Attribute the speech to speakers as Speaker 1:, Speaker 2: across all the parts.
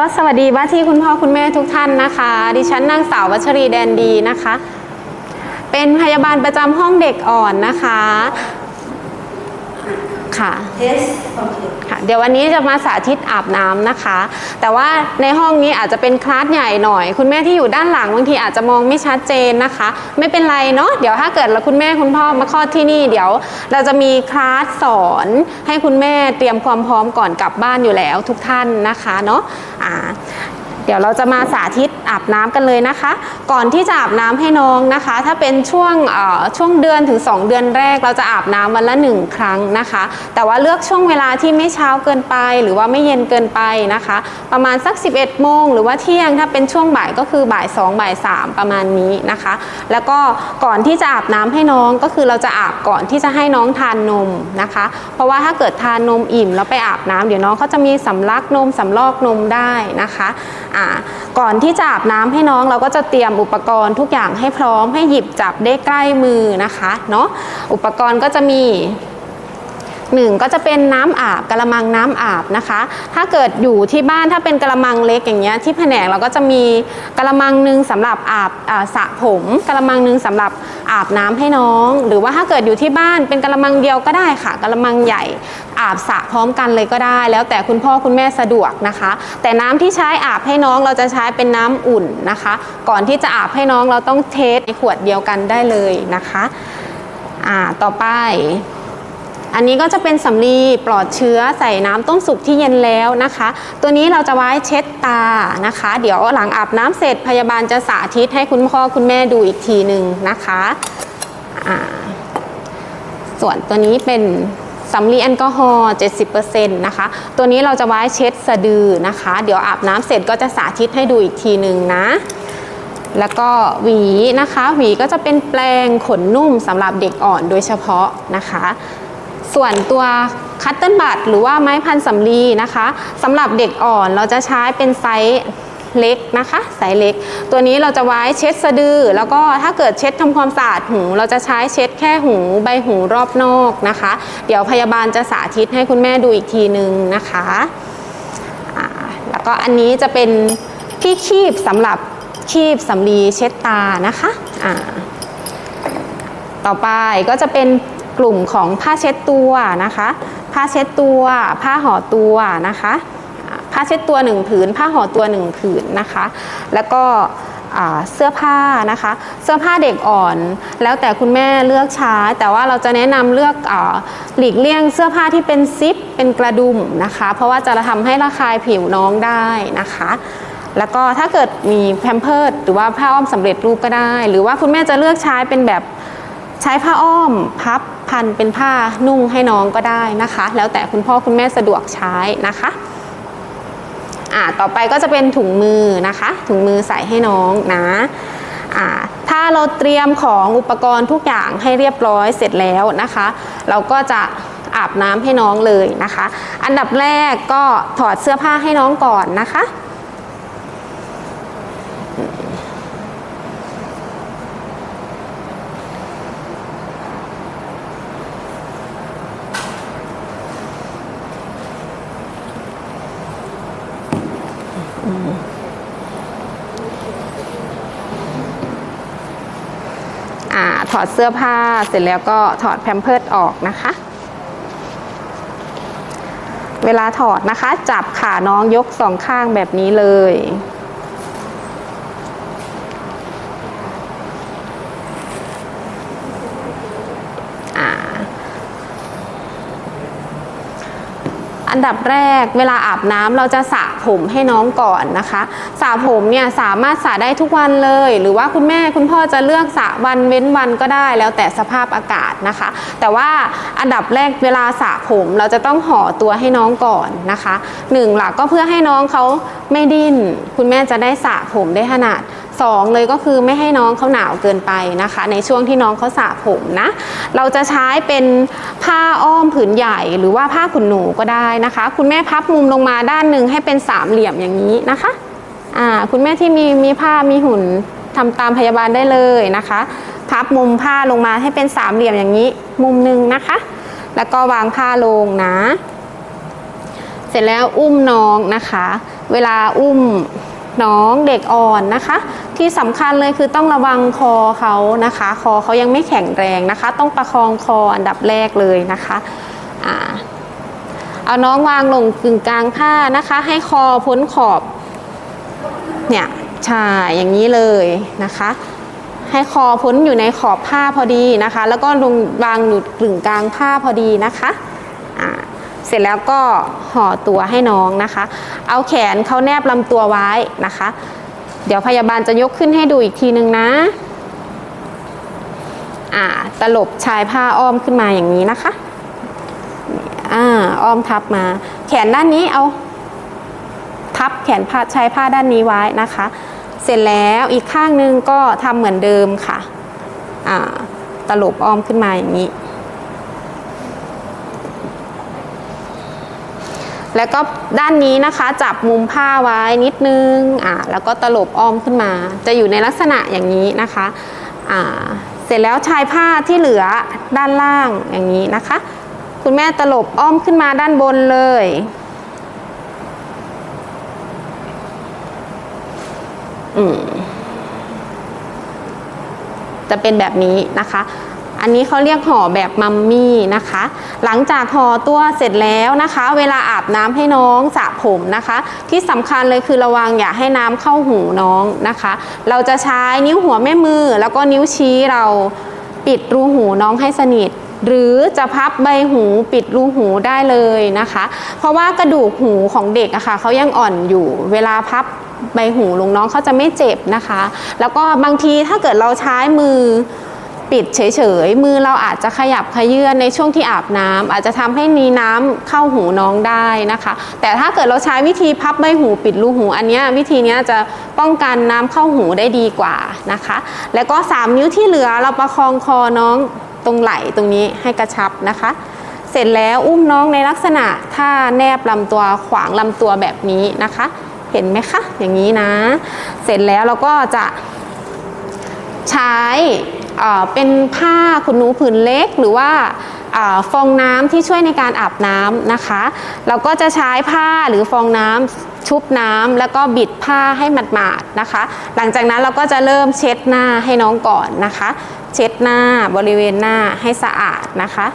Speaker 1: ก็สวัสดีว่าที่คุณพ่อคุณแม่ทุกท่านนะคะ ดิฉันนางสาววัชรีแดนดีนะคะ เป็นพยาบาลประจำห้องเด็กอ่อนนะคะ ค่ะ
Speaker 2: Yes. Okay.
Speaker 1: ค่ะเดี๋ยววันนี้จะมาสาธิตอาบน้ำนะคะ แต่ว่าในห้องนี้อาจจะเป็นคลาสใหญ่หน่อย คุณแม่ที่อยู่ด้านหลังบางทีอาจจะมองไม่ชัดเจนนะคะ ไม่เป็นไรเนาะเดี๋ยวถ้าเกิดคุณแม่คุณพ่อมาคลอดที่นี่เดี๋ยว เราจะมีคลาสสอนให้คุณแม่เตรียมความพร้อมก่อนกลับบ้านอยู่แล้วทุกท่านนะคะเนาะอ่า เดี๋ยวเราจะมาสาธิตอาบน้ำกันเลยนะคะ ก่อนที่จะอาบน้ำให้น้องนะคะ ถ้าเป็นช่วงเอ่อช่วงเดือนถึง 2 เดือนแรก เราจะอาบน้ำวันละ 1 ครั้งนะคะ แต่ว่าเลือกช่วงเวลาที่ไม่เช้าเกินไป หรือว่าไม่เย็นเกินไปนะคะ ประมาณสัก 11โมงหรือว่าเที่ยงถ้าเป็นช่วงบ่ายก็คือบ่าย2บ่าย3ประมาณนี้นะคะ แล้วก็ก่อนที่จะอาบน้ำให้น้องก็คือเราจะอาบก่อนที่จะให้น้องทานนมนะคะ เพราะว่าถ้าเกิดทานนมอิ่มแล้วไปอาบน้ำเดี๋ยวน้องเขาจะมีสำลักนมสำลอกนมได้นะคะอ่าก่อนที่จะอาบน้ำให้น้องเราก็จะเตรียมอุปกรณ์ทุกอย่างให้พร้อมให้หยิบจับได้ใกล้มือนะคะเนาะอุปกรณ์ก็จะมี หนึ่งก็จะเป็นน้ำอาบกระมังน้ำอาบนะคะ ถ้าเกิดอยู่ที่บ้านถ้าเป็นกระมังเล็กอย่างเงี้ยที่แผนกเราก็จะมีกระมังหนึ่งสำหรับอาบอาสระผมกระมังหนึ่งสำหรับอาบน้ำให้น้อง หรือว่าถ้าเกิดอยู่ที่บ้านเป็นกระมังเดียวก็ได้ค่ะกระมังใหญ่อาบสระพร้อมกันเลยก็ได้ แล้วแต่คุณพ่อคุณแม่สะดวกนะคะ แต่น้ำที่ใช้อาบให้น้องเราจะใช้เป็นน้ำอุ่นนะคะ ก่อนที่จะอาบให้น้องเราต้องเทสในขวดเดียวกันได้เลยนะคะ อ่าต่อไป อันนี้ก็จะเป็นสำลีปลอดเชื้อใส่น้ำต้มสุกที่เย็นแล้วนะคะ ตัวนี้เราจะไว้เช็ดตานะคะ เดี๋ยวหลังอาบน้ำเสร็จพยาบาลจะสาธิตให้คุณพ่อคุณแม่ดูอีกทีหนึ่งนะคะส่วนตัวนี้เป็นสำลีแอลกอฮอล์ 70%นะคะ ตัวนี้เราจะไว้เช็ดสะดือนะคะ เดี๋ยวอาบน้ำเสร็จก็จะสาธิตให้ดูอีกทีหนึ่งนะ แล้วก็หวีนะคะ หวีก็จะเป็นแปรงขนนุ่มสำหรับเด็กอ่อนโดยเฉพาะนะคะ ส่วนตัวคัตเติ้ลบัตหรือว่าไม้พันสำลีนะคะสำหรับเด็กอ่อนเราจะใช้เป็นไซส์เล็กนะคะไซส์เล็ก ตัวนี้เราจะไว้เช็ดสะดือ แล้วก็ถ้าเกิดเช็ดทำความสะอาดหู เราจะใช้เช็ดแค่หูใบหูรอบนอกนะคะ เดี๋ยวพยาบาลจะสาธิตให้คุณแม่ดูอีกทีนึงนะคะแล้วก็อันนี้จะเป็นที่คีบสำหรับคีบสำลีเช็ดตานะคะอ่าต่อไปก็จะเป็น กลุ่มของผ้าเช็ดตัวนะคะ ผ้าเช็ดตัว ผ้าห่อตัวนะคะผ้าเช็ดตัวหนึ่งผืน ผ้าห่อตัวหนึ่งผืนนะคะ แล้วก็เสื้อผ้านะคะ เสื้อผ้าเด็กอ่อน แล้วแต่คุณแม่เลือกใช้แต่ว่าเราจะแนะนำเลือกอหลีกเลี่ยงเสื้อผ้าที่เป็นซิปเป็นกระดุมนะคะ เพราะว่าจะทำให้ระคายผิวน้องได้นะคะแล้วก็ถ้าเกิดมีแพมเพิร์ดหรือว่าผ้าอ้อมสำเร็จรูปก็ได้ หรือว่าคุณแม่จะเลือกใช้เป็นแบบใช้ผ้าอ้อมพับ พันเป็นผ้านุ่งให้น้องก็ได้นะคะ แล้วแต่คุณพ่อคุณแม่สะดวกใช้นะคะอ่าต่อไปก็จะเป็นถุงมือนะคะ ถุงมือใส่ให้น้องนะอ่าถ้าเราเตรียมของอุปกรณ์ทุกอย่างให้เรียบร้อยเสร็จแล้วนะคะ เราก็จะอาบน้ำให้น้องเลยนะคะ อันดับแรกก็ถอดเสื้อผ้าให้น้องก่อนนะคะ อ่าถอดเสื้อผ้าเสร็จแล้วก็ถอดแพมเพิร์ดออกนะคะ เวลาถอดนะคะ จับขาน้องยกสองข้างแบบนี้เลย อันดับแรกเวลาอาบน้ำเราจะสระผมให้น้องก่อนนะคะสระผมเนี่ยสามารถสระได้ทุกวันเลย หรือว่าคุณแม่คุณพ่อจะเลือกสระวันเว้นวันก็ได้ แล้วแต่สภาพอากาศนะคะ แต่ว่าอันดับแรกเวลาสระผมเราจะต้องห่อตัวให้น้องก่อนนะคะหนึ่งหลักก็เพื่อให้น้องเขาไม่ดิ้น คุณแม่จะได้สระผมได้ขนาด สองเลยก็คือไม่ให้น้องเขาหนาวเกินไปนะคะ ในช่วงที่น้องเขาสระผมนะ เราจะใช้เป็นผ้าอ้อมผืนใหญ่หรือว่าผ้าขุนหนูก็ได้นะคะ คุณแม่พับมุมลงมาด้านหนึ่งให้เป็นสามเหลี่ยมอย่างนี้นะคะอ่าคุณแม่ที่มีมีผ้ามีหุ่นทำตามพยาบาลได้เลยนะคะ พับมุมผ้าลงมาให้เป็นสามเหลี่ยมอย่างนี้ มุมหนึ่งนะคะ แล้วก็วางผ้าลงนะ เสร็จแล้วอุ้มน้องนะคะ เวลาอุ้ม น้องเด็กอ่อนนะคะ ที่สำคัญเลยคือต้องระวังคอเขานะคะ คอเขายังไม่แข็งแรงนะคะ ต้องประคองคออันดับแรกเลยนะคะอ่าเอาน้องวางลงกึ่งกลางผ้านะคะ ให้คอพ้นขอบเนี่ยใช่อย่างนี้เลยนะคะ ให้คอพ้นอยู่ในขอบผ้าพอดีนะคะ แล้วก็ลงวางอยู่กึ่งกลางผ้าพอดีนะคะอ่า เสร็จแล้วก็ห่อตัวให้น้องนะคะ เอาแขนเขาแนบลำตัวไว้นะคะ เดี๋ยวพยาบาลจะยกขึ้นให้ดูอีกทีนึงนะอ่าตลบชายผ้าอ้อมขึ้นมาอย่างนี้นะคะอ่าอ้อมทับมา แขนด้านนี้เอา ทับแขนผ้าชายผ้าด้านนี้ไว้นะคะ เสร็จแล้วอีกข้างนึงก็ทำเหมือนเดิมค่ะอ่าตลบอ้อมขึ้นมาอย่างนี้ แล้วก็ด้านนี้นะคะจับมุมผ้าไว้นิดนึงอ่าแล้วก็ตลบอ้อมขึ้นมา จะอยู่ในลักษณะอย่างนี้นะคะอ่าเสร็จแล้วชายผ้าที่เหลือด้านล่างอย่างนี้นะคะ คุณแม่ตลบอ้อมขึ้นมาด้านบนเลย อืมจะเป็นแบบนี้นะคะ อันนี้เขาเรียกห่อแบบมัมมี่นะคะ หลังจากห่อตัวเสร็จแล้วนะคะ เวลาอาบน้ำให้น้องสระผมนะคะ ที่สำคัญเลยคือระวังอย่าให้น้ำเข้าหูน้องนะคะ เราจะใช้นิ้วหัวแม่มือ แล้วก็นิ้วชี้เราปิดรูหูน้องให้สนิทหรือจะพับใบหูปิดรูหูได้เลยนะคะ เพราะว่ากระดูกหูของเด็กอะค่ะเขายังอ่อนอยู่เวลาพับใบหูลงน้องเขาจะไม่เจ็บนะคะ แล้วก็บางทีถ้าเกิดเราใช้มือ ปิดเฉยๆ มือเราอาจจะขยับขยื่นในช่วงที่อาบน้ำอาจจะทำให้มีน้ำเข้าหูน้องได้นะคะ แต่ถ้าเกิดเราใช้วิธีพับใบหูปิดรูหู อันนี้วิธีนี้จะป้องกันน้ำเข้าหูได้ดีกว่านะคะ แล้วก็ 3 นิ้วที่เหลือเราประคองคอน้องตรงไหล่ตรงนี้ให้กระชับนะคะ เสร็จแล้วอุ้มน้องในลักษณะท่าแนบลำตัวขวางลำตัวแบบนี้นะคะ เห็นไหมคะ อย่างนี้นะ เสร็จแล้วเราก็จะใช้ เป็นผ้าขนหนูผืนเล็กหรือว่าฟองน้ำที่ช่วยในการอาบน้ำนะคะ เราก็จะใช้ผ้าหรือฟองน้ำชุบน้ำแล้วก็บิดผ้าให้หมาดๆนะคะ หลังจากนั้นเราก็จะเริ่มเช็ดหน้าให้น้องก่อนนะคะ เช็ดหน้าบริเวณหน้าให้สะอาดนะคะ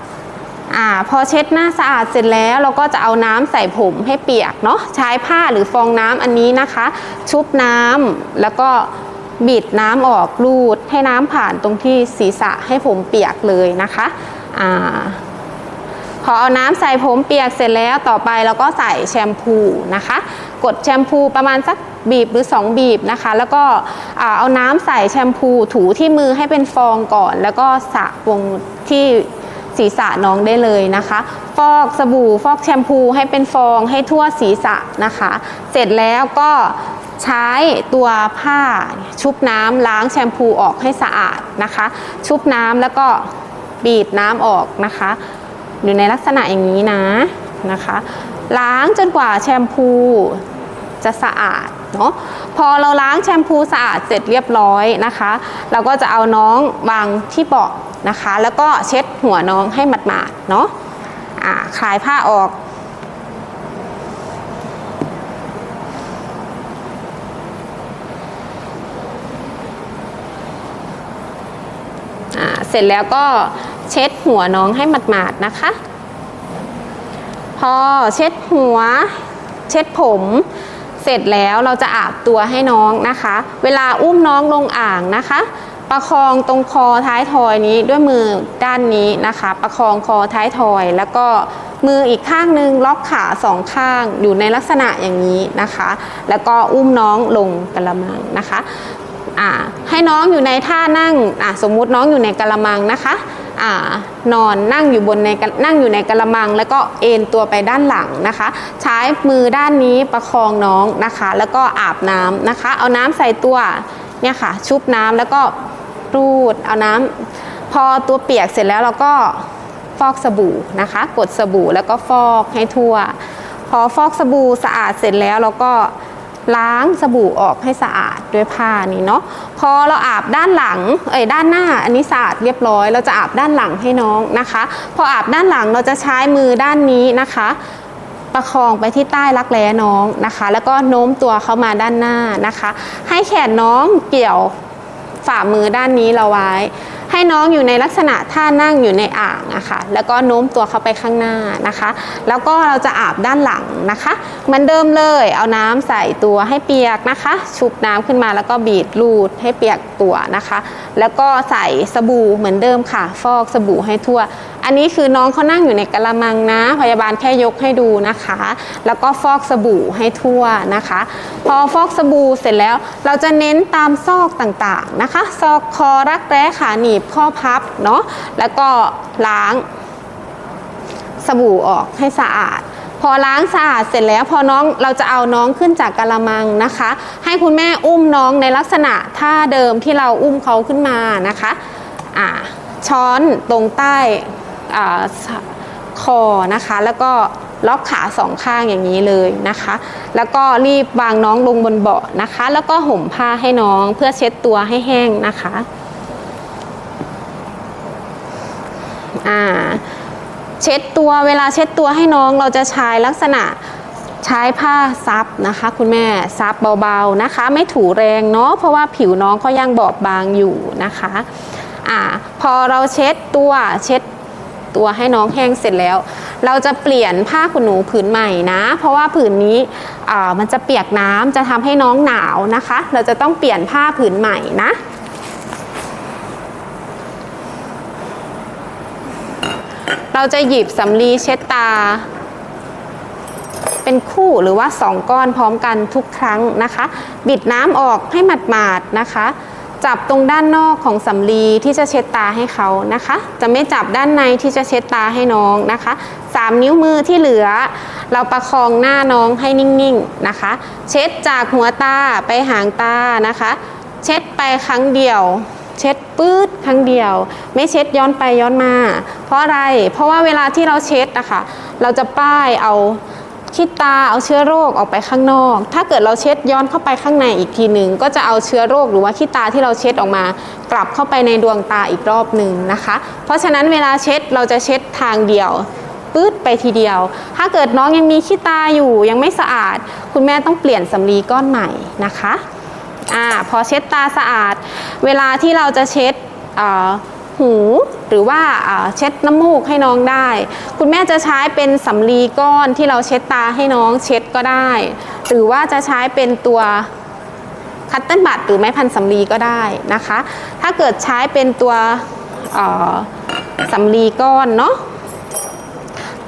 Speaker 1: อ่าพอเช็ดหน้าสะอาดเสร็จแล้วเราก็จะเอาน้ำใส่ผมให้เปียกเนาะใช้ผ้าหรือฟองน้ำอันนี้นะคะ ชุบน้ำแล้วก็ บิดน้ำออกรูดให้น้ำผ่านตรงที่ศีรษะให้ผมเปียกเลยนะคะอ่าพอเอาน้ำใส่ผมเปียกเสร็จแล้วต่อไปเราก็ใส่แชมพูนะคะ กดแชมพูประมาณสักบีบหรือ 2 บีบนะคะ แล้วก็เอาน้ำใส่แชมพูถูที่มือให้เป็นฟองก่อน แล้วก็สระวงที่ศีรษะน้องได้เลยนะคะ ฟอกสบู่ฟอกแชมพูให้เป็นฟองให้ทั่วศีรษะนะคะ เสร็จแล้วก็ ใช้ตัวผ้าชุบน้ำล้างแชมพูออกให้สะอาดนะคะ ชุบน้ำแล้วก็บีบน้ำออกนะคะ อยู่ในลักษณะอย่างนี้นะนะคะ ล้างจนกว่าแชมพูจะสะอาดเนาะพอเราล้างแชมพูสะอาดเสร็จเรียบร้อยนะคะ เราก็จะเอาน้องวางที่เบาะนะคะ แล้วก็เช็ดหัวน้องให้หมาดๆเนาะคลายผ้าออก เสร็จแล้วก็เช็ดหัวน้องให้หมาดๆนะคะ พอเช็ดหัว เช็ดผมเสร็จแล้วเราจะอาบตัวให้น้องนะคะ เวลาอุ้มน้องลงอ่างนะคะ ประคองตรงคอท้ายทอยนี้ด้วยมือด้านนี้นะคะ ประคองคอท้ายทอย แล้วก็มืออีกข้างหนึงล็อกขาสองข้างอยู่ในลักษณะอย่างนี้นะคะ แล้วก็อุ้มน้องลงกระมังนะคะ อ่าให้น้องอยู่ในท่านั่งอ่าสมมุติน้องอยู่ในกระมังนะคะอ่านอนนั่งอยู่บนในนั่งอยู่ในกระมัง แล้วก็เอนตัวไปด้านหลังนะคะ ใช้มือด้านนี้ประคองน้องนะคะ แล้วก็อาบน้ำนะคะ เอาน้ำใส่ตัวเนี่ยค่ะ ชุบน้ำแล้วก็รูดเอาน้ำพอตัวเปียกเสร็จแล้วเราก็ฟอกสบู่นะคะ กดสบู่แล้วก็ฟอกให้ทั่ว พอฟอกสบู่สะอาดเสร็จแล้วเราก็ ล้างสบู่ออกให้สะอาดด้วยผ้านี้เนาะพอเราอาบด้านหลังเอ้ยด้านหน้าอันนี้สะอาดเรียบร้อย เราจะอาบด้านหลังให้น้องนะคะ พออาบด้านหลังเราจะใช้มือด้านนี้นะคะ ประคองไปที่ใต้รักแร้น้องนะคะ แล้วก็โน้มตัวเข้ามาด้านหน้านะคะ ให้แขนน้องเกี่ยวฝ่ามือด้านนี้เราไว้ ให้น้องอยู่ในลักษณะท่านั่งอยู่ในอ่างนะคะแล้วก็โน้มตัวเข้าไปข้างหน้านะคะ แล้วก็เราจะอาบด้านหลังนะคะเหมือนเดิมเลยเอาน้ำใส่ตัวให้เปียกนะคะ ชุบน้ำขึ้นมาแล้วก็บีดรูดให้เปียกตัวนะคะ แล้วก็ใส่สบู่เหมือนเดิมค่ะ ฟอกสบู่ให้ทั่ว อันนี้คือน้องเขานั่งอยู่ในกระมังนะ พยาบาลแค่ยกให้ดูนะคะ แล้วก็ฟอกสบู่ให้ทั่วนะคะ พอฟอกสบู่เสร็จแล้ว เราจะเน้นตามซอกต่างๆนะคะ ซอกคอรักแร้ขาหนีบข้อพับเนาะแล้วก็ล้างสบู่ออกให้สะอาด พอล้างสะอาดเสร็จแล้วพอน้องเราจะเอาน้องขึ้นจากกระมังนะคะ ให้คุณแม่อุ้มน้องในลักษณะท่าเดิมที่เราอุ้มเขาขึ้นมานะคะ อ่าช้อนตรงใต้ คอนะคะ แล้วก็ล็อกขาสองข้างอย่างนี้เลยนะคะ แล้วก็รีบวางน้องลงบนเบาะนะคะ แล้วก็ห่มผ้าให้น้องเพื่อเช็ดตัวให้แห้งนะคะอ่าเช็ดตัวเวลาเช็ดตัวให้น้องเราจะใช้ลักษณะใช้ผ้าซับนะคะ คุณแม่ซับเบาๆนะคะ ไม่ถูแรงเนาะเพราะว่าผิวน้องเขายังบอบบางอยู่นะคะอ่าพอเราเช็ดตัวเช็ด ตัวให้น้องแห้งเสร็จแล้ว เราจะเปลี่ยนผ้าขนหนูผืนใหม่นะ เพราะว่าผืนนี้มันจะเปียกน้ำจะทำให้น้องหนาวนะคะ เราจะต้องเปลี่ยนผ้าผืนใหม่นะเราจะหยิบสำลีเช็ดตา เป็นคู่หรือว่าสองก้อนพร้อมกันทุกครั้งนะคะ บิดน้ำออกให้หมาดๆนะคะ จับตรงด้านนอกของสำลีที่จะเช็ดตาให้เขานะคะ จะไม่จับด้านในที่จะเช็ดตาให้น้องนะคะสามนิ้วมือที่เหลือ เราประคองหน้าน้องให้นิ่งๆนะคะ เช็ดจากหัวตาไปหางตานะคะ เช็ดไปครั้งเดียว เช็ดปื๊ดครั้งเดียว ไม่เช็ดย้อนไปย้อนมา เพราะอะไรเพราะว่าเวลาที่เราเช็ดนะคะเราจะป้ายเอา ขี้ตาเอาเชื้อโรคออกไปข้างนอก ถ้าเกิดเราเช็ดย้อนเข้าไปข้างในอีกทีหนึ่งก็จะเอาเชื้อโรคหรือว่าขี้ตาที่เราเช็ดออกมา กลับเข้าไปในดวงตาอีกรอบหนึ่งนะคะ เพราะฉะนั้นเวลาเช็ดเราจะเช็ดทางเดียวปื๊ดไปทีเดียว ถ้าเกิดน้องยังมีขี้ตาอยู่ยังไม่สะอาด คุณแม่ต้องเปลี่ยนสำลีก้อนใหม่นะคะอ่าพอเช็ดตาสะอาด เวลาที่เราจะเช็ดอ่า หู หรือว่าเช็ดน้ำมูกให้น้องได้ คุณแม่จะใช้เป็นสำลีก้อนที่เราเช็ดตาให้น้องเช็ดก็ได้ หรือว่าจะใช้เป็นตัวคัตเติ้ลบัตหรือไม้พันสำลีก็ได้นะคะ ถ้าเกิดใช้เป็นตัวสำลีก้อนเนาะ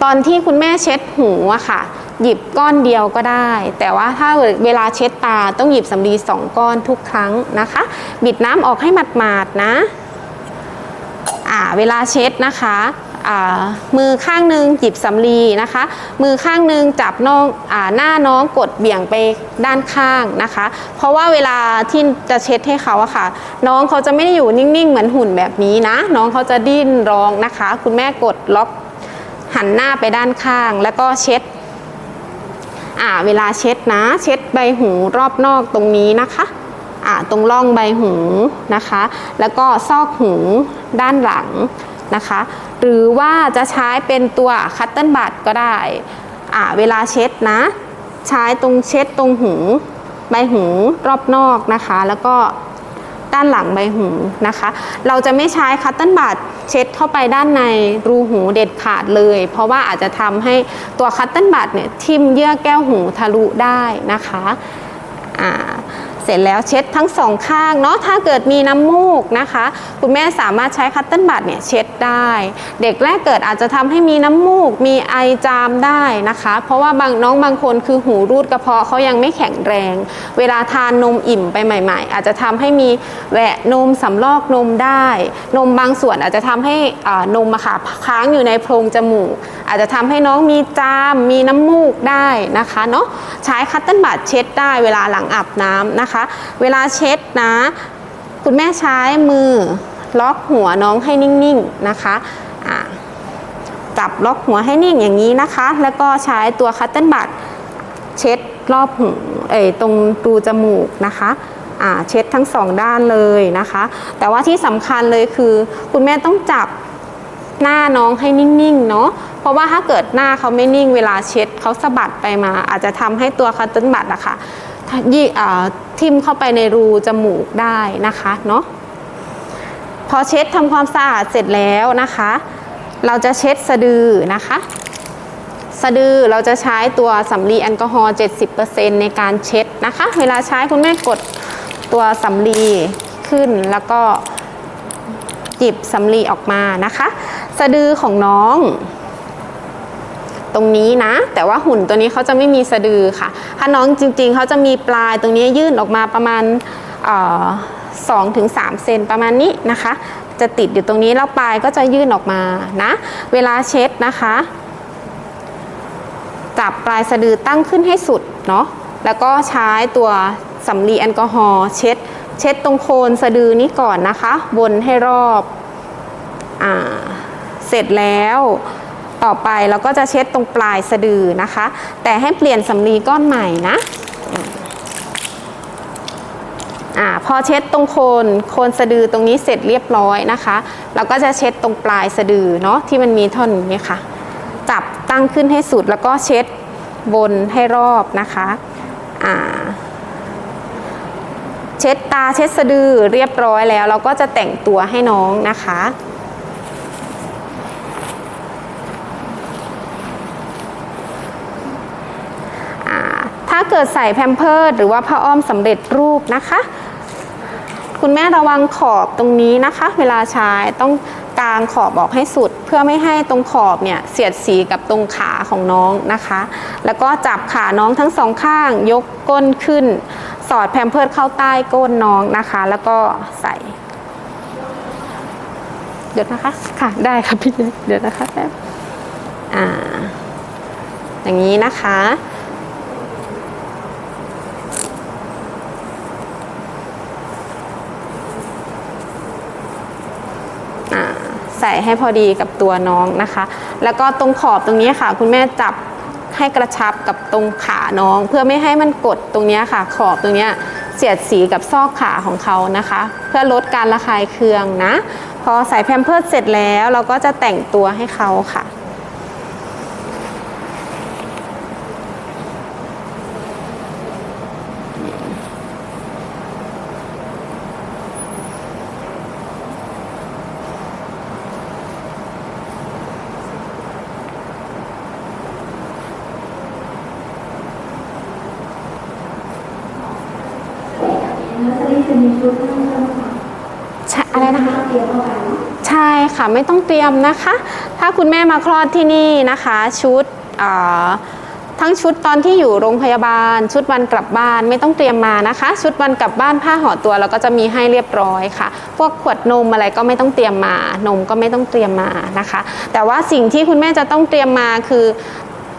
Speaker 1: ตอนที่คุณแม่เช็ดหูอะค่ะ หยิบก้อนเดียวก็ได้ แต่ว่าถ้าเวลาเช็ดตาต้องหยิบสำลีสองก้อนทุกครั้งนะคะ บิดน้ำออกให้หมาดๆนะ เวลาเช็ดนะคะมือข้างหนึ่งหยิบสำลีนะคะ มือข้างหนึ่งจับน้องอหน้าน้องกดเบี่ยงไปด้านข้างนะคะ เพราะว่าเวลาที่จะเช็ดให้เขาอะค่ะ น้องเขาจะไม่ได้อยู่นิ่งๆ เหมือนหุ่นแบบนี้นะ น้องเขาจะดิ้นร้องนะคะ คุณแม่กดล็อกหันหน้าไปด้านข้าง แล้วก็เช็ดอ่าเวลาเช็ดนะ เช็ดใบหูรอบนอกตรงนี้นะคะ ตรงร่องใบหูนะคะ แล้วก็ซอกหูด้านหลังนะคะ หรือว่าจะใช้เป็นตัวคัตเติ้ลบัตก็ได้อ่าเวลาเช็ดนะ ใช้ตรงเช็ดตรงหูใบหูรอบนอกนะคะ แล้วก็ด้านหลังใบหูนะคะ เราจะไม่ใช้คัตเติ้ลบัตเช็ดเข้าไปด้านในรูหูเด็ดขาดเลย เพราะว่าอาจจะทำให้ตัวคัตเติ้ลบัตเนี่ยทิ่มเยื่อแก้วหูทะลุได้นะคะอ่า เสร็จแล้วเช็ดทั้งสองข้างเนาะถ้าเกิดมีน้ำมูกนะคะ คุณแม่สามารถใช้คัตเติ้ลบัตเนี่ยเช็ดได้ เด็กแรกเกิดอาจจะทำให้มีน้ำมูกมีไอจามได้นะคะ เพราะว่าบางน้องบางคนคือหูรูดกระเพาะเขายังไม่แข็งแรง เวลาทานนมอิ่มไปใหม่ ๆ อาจจะทำให้มีแหวะนมสำลอกนมได้ นมบางส่วนอาจจะทำให้นมอะค่ะค้างอยู่ในโพรงจมูก อาจจะทำให้น้องมีจามมีน้ำมูกได้นะคะเนาะใช้คัตเติ้ลบัตเช็ดได้เวลาหลังอาบน้ำนะคะเวลาเช็ดนะ คุณแม่ใช้มือล็อกหัวน้องให้นิ่งๆนะคะจับล็อกหัวให้นิ่งอย่างนี้นะคะ แล้วก็ใช้ตัวคัตเติ้ลบัตเช็ดรอบหูเอ่ยตรงรูจมูกนะคะเช็ดทั้งสองด้านเลยนะคะ แต่ว่าที่สำคัญเลยคือ คุณแม่ต้องจับหน้าน้องให้นิ่งๆเนาะเพราะว่าถ้าเกิดหน้าเขาไม่นิ่งเวลาเช็ดเขาสะบัดไปมา อาจจะทำให้ตัวคัตเติ้ลบัตอะค่ะ ยี่ทิ่มเข้าไปในรูจมูกได้นะคะเนาะพอเช็ดทำความสะอาดเสร็จแล้วนะคะ เราจะเช็ดสะดือนะคะ สะดือเราจะใช้ตัวสำลีแอลกอฮอล์70%ในการเช็ดนะคะ เวลาใช้คุณแม่กดตัวสำลีขึ้นแล้วก็หยิบสำลีออกมานะคะ สะดือของน้อง ตรงนี้นะ แต่ว่าหุ่นตัวนี้เขาจะไม่มีสะดือค่ะ ถ้าน้องจริงๆเขาจะมีปลายตรงนี้ยื่นออกมาประมาณสองถึงสามเซนประมาณนี้นะคะ จะติดอยู่ตรงนี้แล้วปลายก็จะยื่นออกมานะ เวลาเช็ดนะคะ จับปลายสะดือตั้งขึ้นให้สุดเนาะแล้วก็ใช้ตัวสำลีแอลกอฮอล์เช็ด เช็ดตรงโคนสะดือนี้ก่อนนะคะ วนให้รอบอ่าเสร็จแล้ว ต่อไปเราก็จะเช็ดตรงปลายสะดือนะคะ แต่ให้เปลี่ยนสำลีก้อนใหม่นะอ่าพอเช็ดตรงโคนโคนสะดือตรงนี้เสร็จเรียบร้อยนะคะ เราก็จะเช็ดตรงปลายสะดือเนาะที่มันมีท่อนนี้ค่ะ จับตั้งขึ้นให้สุดแล้วก็เช็ดบนให้รอบนะคะอ่าเช็ดตาเช็ดสะดือเรียบร้อยแล้ว เราก็จะแต่งตัวให้น้องนะคะ อ่าถ้า เกิดใส่แพมเพิร์ดหรือว่าผ้าอ้อมสำเร็จรูปนะคะ คุณแม่ระวังขอบตรงนี้นะคะ เวลาใช้ต้องกางขอบออกให้สุด เพื่อไม่ให้ตรงขอบเนี่ยเสียดสีกับตรงขาของน้องนะคะ แล้วก็จับขาน้องทั้งสองข้าง ยกก้นขึ้น สอดแพมเพิร์ดเข้าใต้ก้นน้องนะคะ แล้วก็ใส่เดี๋ยวนะคะ ค่ะ ได้ค่ะพี่เดี๋ยวนะคะแป๊บ อ่า อย่างนี้นะคะ อ่าใส่ให้พอดีกับตัวน้องนะคะ แล้วก็ตรงขอบตรงนี้ค่ะ คุณแม่จับให้กระชับกับตรงขาน้อง เพื่อไม่ให้มันกดตรงนี้ค่ะ ขอบตรงนี้เสียดสีกับซอกขาของเขานะคะ เพื่อลดการระคายเคืองนะ พอใส่แพมเพิร์สเสร็จแล้วเราก็จะแต่งตัวให้เขาค่ะ
Speaker 2: แล้วจะได้จะมีชุดให้ใช่ไหมคะ
Speaker 1: ใช่อะไรนะคะ
Speaker 2: เตรียมเอาไว้เนอะ
Speaker 1: ใช่ค่ะ ไม่ต้องเตรียมนะคะ ถ้าคุณแม่มาคลอดที่นี่นะคะ ชุดทั้งชุดตอนที่อยู่โรงพยาบาล ชุดวันกลับบ้านไม่ต้องเตรียมมานะคะ ชุดวันกลับบ้านผ้าห่อตัวเราก็จะมีให้เรียบร้อยค่ะ พวกขวดนมอะไรก็ไม่ต้องเตรียมมา นมก็ไม่ต้องเตรียมมานะคะ แต่ว่าสิ่งที่คุณแม่จะต้องเตรียมมาคือ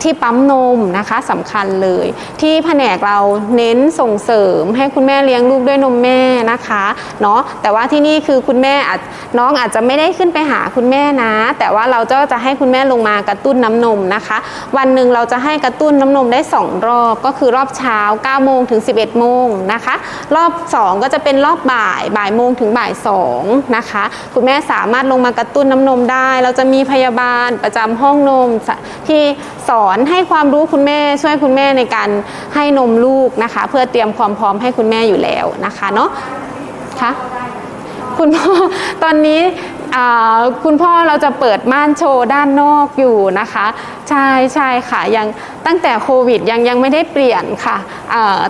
Speaker 1: ที่ปั๊มนมนะคะสำคัญเลย ที่แผนกเราเน้นส่งเสริมให้คุณแม่เลี้ยงลูกด้วยนมแม่นะคะเนาะแต่ว่าที่นี่คือคุณแม่อาจน้องอาจจะไม่ได้ขึ้นไปหาคุณแม่นะ แต่ว่าเราก็จะให้คุณแม่ลงมากระตุ้นน้ำนมนะคะ วันหนึ่งเราจะให้กระตุ้นน้ำนมได้ 2 รอบก็คือรอบเช้า9โมงถึง 11โมงนะคะ รอบ 2 ก็จะเป็นรอบบ่ายบ่ายโมงถึงบ่าย2นะคะ คุณแม่สามารถลงมากระตุ้นน้ำนมได้ เราจะมีพยาบาลประจำห้องนมที่สอนให้ความรู้คุณแม่ช่วยคุณแม่ในการให้นมลูกนะคะ เพื่อเตรียมความพร้อมให้คุณแม่อยู่แล้วนะคะเนาะค่ะคุณพ่อตอนนี้คุณพ่อเราจะเปิดม่านโชว์ด้านนอกอยู่นะคะใช่ใช่ค่ะยังตั้งแต่โควิดยังยังไม่ได้เปลี่ยนค่ะ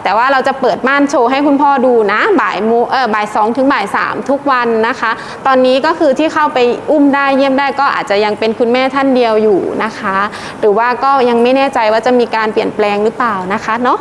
Speaker 1: แต่ว่าเราจะเปิดม่านโชว์ให้คุณพ่อดูนะบ่ายโมเออบ่ายสองถึงบ่ายสามทุกวันนะคะ ตอนนี้ก็คือที่เข้าไปอุ้มได้เยี่ยมได้ก็อาจจะยังเป็นคุณแม่ท่านเดียวอยู่นะคะ หรือว่าก็ยังไม่แน่ใจว่าจะมีการเปลี่ยนแปลงหรือเปล่านะคะเนาะ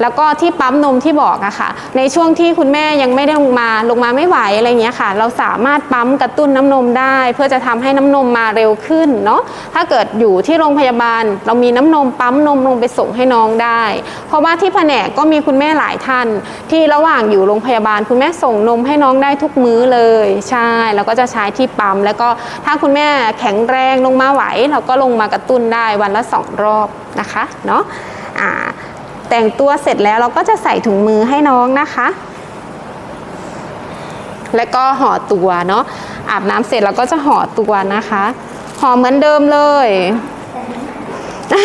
Speaker 1: แล้วก็ที่ปั๊มนมที่บอกอะค่ะ ในช่วงที่คุณแม่ยังไม่ได้ลงมาลงมาไม่ไหวอะไรเงี้ยค่ะ เราสามารถปั๊มกระตุ้นน้ำนมได้ เพื่อจะทำให้น้ำนมมาเร็วขึ้นเนาะถ้าเกิดอยู่ที่โรงพยาบาล เรามีน้ำนมปั๊มนมลงไปส่งให้น้องได้ เพราะว่าที่แผนกก็มีคุณแม่หลายท่าน ที่ระหว่างอยู่โรงพยาบาล คุณแม่ส่งนมให้น้องได้ทุกมื้อเลย ใช่แล้วก็จะใช้ที่ปั๊ม แล้วก็ถ้าคุณแม่แข็งแรงลงมาไหว เราก็ลงมากระตุ้นได้วันละสองรอบนะคะเนาะแต่งตัวเสร็จแล้วเราก็จะใส่ถุงมือให้น้องนะคะแล้วก็ห่อตัวเนาะอาบน้ำเสร็จเราก็จะห่อตัวนะคะ ห่อเหมือนเดิมเลย アハ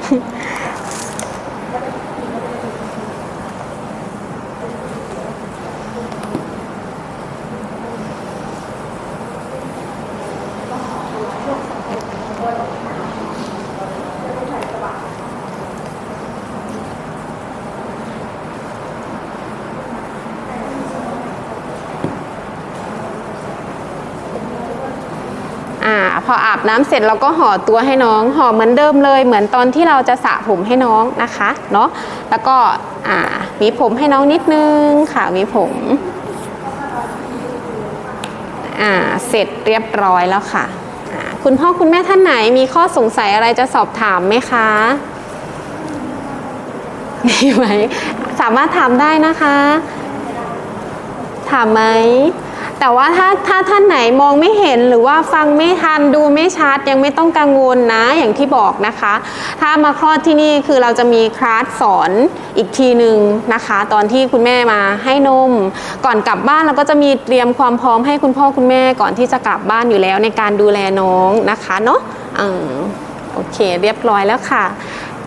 Speaker 1: ハハ。 พออาบน้ำเสร็จเราก็ห่อตัวให้น้องห่อเหมือนเดิมเลย เหมือนตอนที่เราจะสระผมให้น้องนะคะเนาะแล้วก็อ่าหวีผมให้น้องนิดนึงค่ะหวีผมอ่าเสร็จเรียบร้อยแล้วค่ะคุณพ่อคุณแม่ท่านไหนมีข้อสงสัยอะไรจะสอบถามไหมคะมีไหมสามารถถามได้นะคะ ถามไหม แต่ว่าถ้าถ้าท่านไหนมองไม่เห็นหรือว่าฟังไม่ทันดูไม่ชัดยังไม่ต้องกังวลนะอย่างที่บอกนะคะ ถ้ามาคลอดที่นี่คือเราจะมีคลาสสอนอีกทีหนึ่งนะคะ ตอนที่คุณแม่มาให้นม ก่อนกลับบ้านเราก็จะมีเตรียมความพร้อมให้คุณพ่อคุณแม่ก่อนที่จะกลับบ้านอยู่แล้วในการดูแลน้องนะคะเนาะอืมโอเค เรียบร้อยแล้วค่ะ